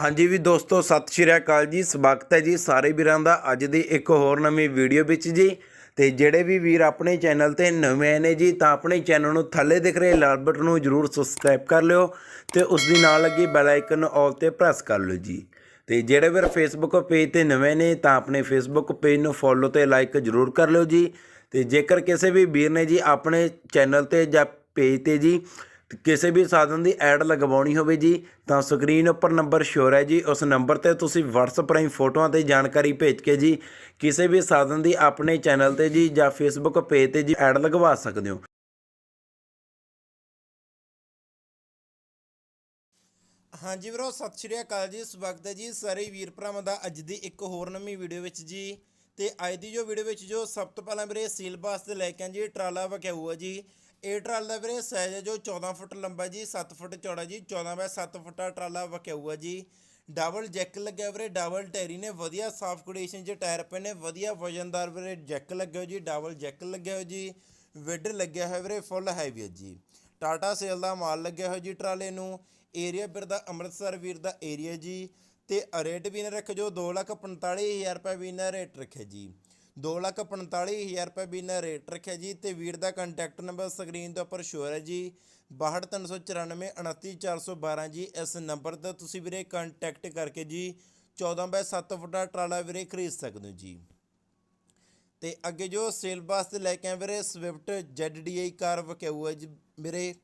ਹਾਂਜੀ ਵੀ ਦੋਸਤੋ, ਸਤਿ ਸ਼੍ਰੀ ਅਕਾਲ ਜੀ। ਸਵਾਗਤ ਹੈ ਜੀ ਸਾਰੇ ਵੀਰਾਂ ਦਾ ਅੱਜ ਦੀ ਇੱਕ ਹੋਰ ਨਵੀਂ ਵੀਡੀਓ ਵਿੱਚ ਜੀ। ਤੇ ਜਿਹੜੇ ਵੀ ਵੀਰ ਆਪਣੇ ਚੈਨਲ ਤੇ ਨਵੇਂ ਨੇ ਜੀ, ਤਾਂ ਆਪਣੇ ਚੈਨਲ ਨੂੰ ਥੱਲੇ ਦਿਖ ਰਹੇ ਲਾਲ ਬਟਨ ਨੂੰ ਜਰੂਰ ਸਬਸਕ੍ਰਾਈਬ ਕਰ ਲਿਓ ਤੇ ਉਸ ਦੀ ਨਾਲ ਲੱਗੀ ਬੈਲ ਆਈਕਨ ਨੂੰ ਆਲ ਤੇ ਪ੍ਰੈਸ ਕਰ ਲਿਓ ਜੀ। ਤੇ ਜਿਹੜੇ ਵੀਰ ਫੇਸਬੁੱਕ ਪੇਜ ਤੇ ਨਵੇਂ ਨੇ, ਤਾਂ ਆਪਣੇ ਫੇਸਬੁੱਕ ਪੇਜ ਨੂੰ ਫੋਲੋ ਤੇ ਲਾਈਕ ਜਰੂਰ ਕਰ ਲਿਓ ਜੀ। ਤੇ ਜੇਕਰ ਕਿਸੇ ਵੀ ਵੀਰ ਨੇ ਜੀ ਆਪਣੇ ਚੈਨਲ ਤੇ ਜਾਂ ਪੇਜ ਤੇ ਜੀ ਕਿਸੇ ਵੀ ਸਾਧਨ ਦੀ ਐਡ ਲਗਵਾਉਣੀ ਹੋਵੇ ਜੀ, ਤਾਂ ਸਕਰੀਨ ਉੱਪਰ ਨੰਬਰ ਸ਼ੋਰ ਹੈ ਜੀ। ਉਸ ਨੰਬਰ ਤੇ ਤੁਸੀਂ WhatsApp ਰਾਹੀਂ ਫੋਟੋਆਂ ਤੇ ਜਾਣਕਾਰੀ ਭੇਜ ਕੇ ਜੀ, ਕਿਸੇ ਵੀ ਸਾਧਨ ਦੀ ਆਪਣੇ ਚੈਨਲ ਤੇ ਜੀ ਜਾਂ Facebook ਪੇਜ ਤੇ ਜੀ ਐਡ ਲਗਵਾ ਸਕਦੇ ਹੋ। ਹਾਂਜੀ ਵੀਰੋ, ਸਤਿ ਸ਼੍ਰੀ ਅਕਾਲ ਜੀ। ਸਵਾਗਤ ਹੈ ਜੀ ਸਾਰੇ ਵੀਰ ਭਰਾਵਾਂ ਦਾ ਅੱਜ ਦੀ ਇੱਕ ਹੋਰ ਨਵੀਂ ਵੀਡੀਓ ਵਿੱਚ ਜੀ, ਤੇ ਅੱਜ ਦੀ ਜੋ ਵੀਡੀਓ ਵਿੱਚ ਜੋ ਸਭ ਤੋਂ ਪਹਿਲਾਂ ਵੀਰੇ ਸੀਲਬਾਸ ਤੇ ਲੈ ਕੇ ਆਂ ਜੀ, ਟਰਾਲਾ ਵਕਿਆਊ ਹੈ ਜੀ ਇਹ ਟਰਾਲਾ ਦਾ ਵੀਰੇ ਸਾਈਜ਼ ਹੈ, ਜੋ 14 ਫੁੱਟ ਲੰਬਾ ਜੀ 7 ਫੁੱਟ ਚੌੜਾ ਜੀ 14 ਬਾਈ 7 ਫੁੱਟਾ ਟਰਾਲਾ ਵਕਿਆਊ ਜੀ। ਡਬਲ ਜੈਕ ਲੱਗਿਆ ਵੀਰੇ, ਡਬਲ ਟੈਰੀ ਨੇ, ਵਧੀਆ ਸਾਫ਼ ਕੰਡੀਸ਼ਨ 'ਚ ਟਾਇਰ ਪਏ ਨੇ, ਵਧੀਆ ਵਜਨਦਾਰ ਵੀਰੇ ਜੈਕ ਲੱਗਿਆ ਹੋਇਆ ਜੀ, ਡਬਲ ਜੈਕ ਲੱਗਿਆ ਹੋਇਆ ਜੀ, ਵਿੱਡ ਲੱਗਿਆ ਹੋਇਆ ਵੀਰੇ, ਫੁੱਲ ਹੈਵੀ ਜੀ। ਟਾਟਾ ਸੇਲ ਦਾ ਮਾਲ ਲੱਗਿਆ ਹੋਇਆ ਜੀ ਟਰਾਲੇ ਨੂੰ, ਏਰੀਆ ਵੀਰ ਦਾ, ਅੰਮ੍ਰਿਤਸਰ ਵੀਰ ਦਾ ਏਰੀਆ ਜੀ, ਤੇ ਰੇਟ ਵੀ ਨੇ ਰੱਖ ਜੋ 245000 ਰੁਪਏ ਵੀ ਨਾ ਰੇਟ ਰੱਖਿਆ ਜੀ। 245000 ਰੁਪਏ ਵੀ ਨਾ ਰੇਟ ਰੱਖਿਆ ਜੀ ਤੇ ਵੀਰ ਦਾ ਕੰਟੈਕਟ ਨੰਬਰ ਸਕਰੀਨ ਦੇ ਉੱਪਰ ਸ਼ੋਰ ਹੈ ਜੀ। 62394 29412 ਜੀ, ਇਸ ਨੰਬਰ ਤੇ ਤੁਸੀਂ ਵੀਰੇ ਕੰਟੈਕਟ ਕਰਕੇ ਜੀ 14 ਬਾਈ 7 ਫੁੱਟਾ ਟਰਾਲਾ ਵੀਰੇ ਖਰੀਦ ਸਕਦੇ ਹੋ ਜੀ। ਤੇ ਅੱਗੇ ਜੋ ਸੇਲ ਵਾਸਤੇ ਲੈ ਕੇ ਆਏ ਵੀਰੇ ਸਵਿਫਟ ZDI ਕਾਰ ਵਕਿਆਊ ਹੈ ਜੀ ਮੇਰੇ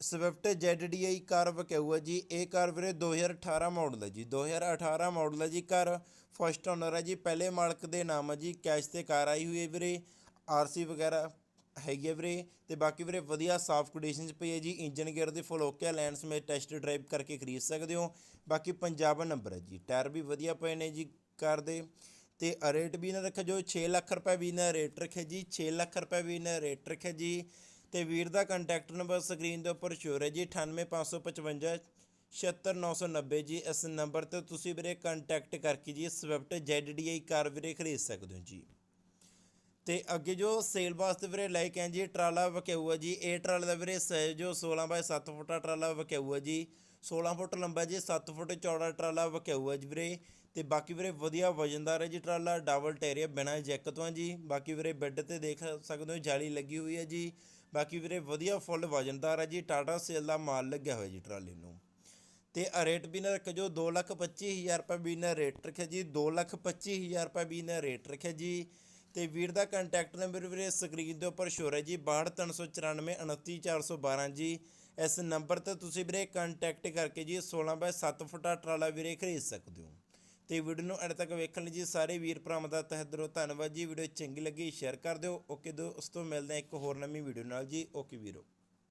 ਸਵਿਫਟ ZDI ਕਾਰ ਵਕਿਆਊ ਹੈ ਜੀ, ਇਹ ਕਾਰ ਵੀਰੇ 2018 ਮਾਡਲ ਹੈ ਜੀ। 2018 ਮਾਡਲ ਹੈ ਜੀ, ਕਾਰ ਫਸਟ ਓਨਰ ਹੈ ਜੀ। ਪਹਿਲੇ ਮਾਲਕ ਦੇ ਨਾਮ ਹੈ ਜੀ, ਕੈਸ਼ ਤੇ ਕਾਰ ਆਈ ਹੋਈ ਹੈ ਵੀਰੇ। ਆਰਸੀ ਵਗੈਰਾ ਹੈਗੀ ਹੈ ਵੀਰੇ। ਤੇ ਬਾਕੀ ਵੀਰੇ ਵਧੀਆ ਸਾਫ਼ ਕੰਡੀਸ਼ਨ 'ਚ ਪਈ ਹੈ ਜੀ। ਇੰਜਨ ਗੇਅਰ ਦੀ ਫੁੱਲ ਓਕੇ ਲੈਂਡ ਸਮੇਤ ਟੈਸਟ ਡਰਾਈਵ ਕਰਕੇ ਖਰੀਦ ਸਕਦੇ ਹੋ। ਬਾਕੀ ਪੰਜਾਬ ਨੰਬਰ ਹੈ ਜੀ। ਟਾਇਰ ਵੀ ਵਧੀਆ ਪਏ ਨੇ ਜੀ ਕਾਰ ਦੇ। ਤੇ ਰੇਟ ਵੀ ਨਾ ਰੱਖਿਆ ਜੋ 6 ਲੱਖ ਰੁਪਏ ਵੀ ਨਾ ਰੇਟ ਰੱਖਿਆ ਜੀ। 6 ਲੱਖ ਰੁਪਏ ਵੀ ਨਾ ਰੇਟ ਰੱਖਿਆ ਜੀ। ਤੇ ਵੀਰ ਦਾ ਕੰਟੈਕਟ ਨੰਬਰ ਸਕਰੀਨ ਦੇ ਉੱਪਰ ਸ਼ੋਰ ਹੈ ਜੀ 98555 76990 ਜੀ, ਇਸ ਨੰਬਰ ਤੇ ਤੁਸੀਂ ਵੀਰੇ ਕੰਟੈਕਟ ਕਰਕੇ ਜੀ ਸਵਿਫਟ ZDI ਕਾਰ ਵੀਰੇ ਖਰੀਦ ਸਕਦੇ ਹੋ ਜੀ। ਤੇ ਅੱਗੇ ਜੋ ਸੇਲ ਵਾਸਤੇ ਵੀਰੇ ਲੈ ਕੇ ਆਏ ਜੀ, ਟਰਾਲਾ ਵਕਿਆਊ ਹੈ ਜੀ, ਇਹ ਟਰਾਲੇ ਦਾ ਵੀਰੇ ਸਾਈਜ਼ ਜੋ 16 ਬਾਈ 7 ਫੁੱਟਾ ਟਰਾਲਾ ਵਕਿਆਊ ਹੈ ਜੀ 16 ਫੁੱਟ ਲੰਬਾ ਜੀ 7 ਫੁੱਟ ਚੌੜਾ ਟਰਾਲਾ ਵਕਿਆਊ ਹੈ ਜੀ ਵੀਰੇ। ਤੇ ਬਾਕੀ ਵੀਰੇ ਵਧੀਆ ਵਜਨਦਾਰ ਹੈ ਜੀ ਟਰਾਲਾ, ਡਬਲ ਟੈਰੀਆ ਬਿਨਾਂ ਜੈਕ ਤੋਂ ਹੈ ਜੀ। ਬਾਕੀ ਵੀਰੇ ਬੈੱਡ ਤੇ ਦੇਖ ਸਕਦੇ ਹੋ, ਜਾਲੀ ਲੱਗੀ ਹੋਈ ਹੈ ਜੀ। ਬਾਕੀ ਵੀਰੇ ਵਧੀਆ ਫੁੱਲ ਵਜਨਦਾਰ ਹੈ ਜੀ, ਟਾਟਾ ਸੇਲ ਦਾ ਮਾਲ ਲੱਗਿਆ ਹੋਇਆ ਜੀ ਟਰਾਲੇ ਨੂੰ। ਤੇ ਰੇਟ ਵੀ ਨਾ ਰੱਖਿਆ ਜੋ 225000 ਰੁਪਏ ਵੀ ਨਾ ਰੇਟ ਰੱਖਿਆ ਜੀ 225000 ਰੁਪਏ ਵੀ ਨਾ ਰੇਟ ਰੱਖਿਆ ਜੀ। ਤੇ ਵੀਰ ਦਾ ਕੰਟੈਕਟ ਨੰਬਰ ਵੀਰੇ ਸਕਰੀਨ ਦੇ ਉੱਪਰ ਸ਼ੋਰ ਹੈ ਜੀ 62394 29412 ਜੀ। ਇਸ ਨੰਬਰ ਤੇ ਤੁਸੀਂ ਵੀਰੇ ਕੰਟੈਕਟ ਕਰਕੇ ਜੀ 16 ਬਾਏ 7 ਫੁੱਟਾ ਟਰਾਲਾ ਵੀਰੇ ਖਰੀਦ ਸਕਦੇ ਹੋ। ਤੇ ਵੀਡੀਓ ਨੂੰ ਅੰਤ ਤੱਕ ਵੇਖਣ ਲਈ ਜੀ ਸਾਰੇ ਵੀਰ ਭਰਾਵਾਂ ਦਾ ਤਹਿ ਦਿਲੋਂ ਧੰਨਵਾਦ ਜੀ। ਵੀਡੀਓ ਚੰਗੀ ਲੱਗੀ ਸ਼ੇਅਰ ਕਰ ਦਿਓ। ਓਕੇ ਦੋ ਦੋਸਤੋ, ਮਿਲਦੇ ਹਾਂ ਇੱਕ ਹੋਰ ਨਵੀਂ ਵੀਡੀਓ ਨਾਲ ਜੀ। ਓਕੇ ਵੀਰੋ।